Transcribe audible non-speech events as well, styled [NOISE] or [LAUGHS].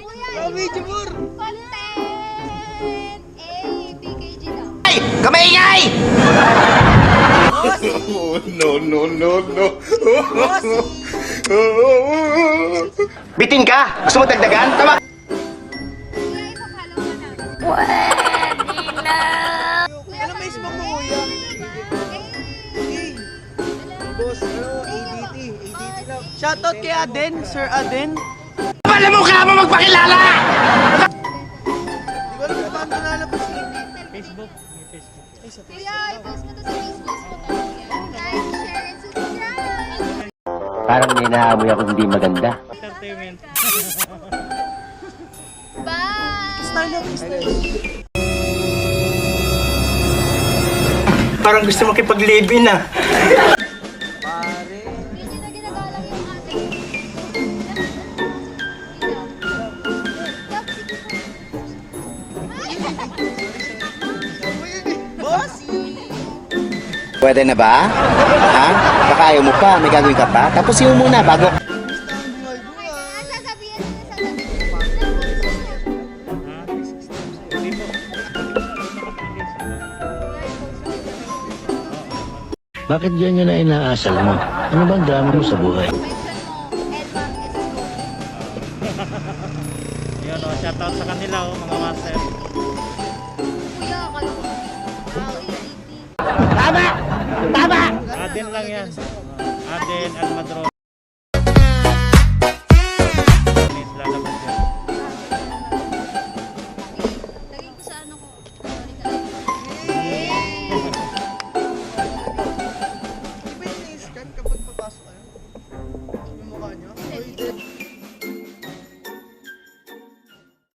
Video more! Content! Eh, PKG daw. Kamaingay! [LAUGHS] no, no, no, no. [LAUGHS] Bitin ka? Gusto mo dagdagan? Tama Kuya, ipapalo ka na. Ano Facebook mo, kuya? Hey! Boss, ano, ADT. ADT lang. Shoutout kay Aden, Sir Aden. Pala mo ka mo magpakilala! Alam nalabas eh. Facebook. Kuya, i-post mo to sa Facebook mo to. Like, share, and subscribe! Parang may naamoy ako hindi maganda. [LAUGHS] Bye! Style lang. Parang gusto mo kipag-live-in ah. [LAUGHS] Pwede na ba? Ha? Baka ayaw mo pa, may gagawin ka pa? Tapos yung muna bago Bakit yan yun na inaasal mo? Ano bang drama mo sa buhay? Yun o, shoutout sa kanila o, mga master. EAT. Aden lang yan. Aden Almadron.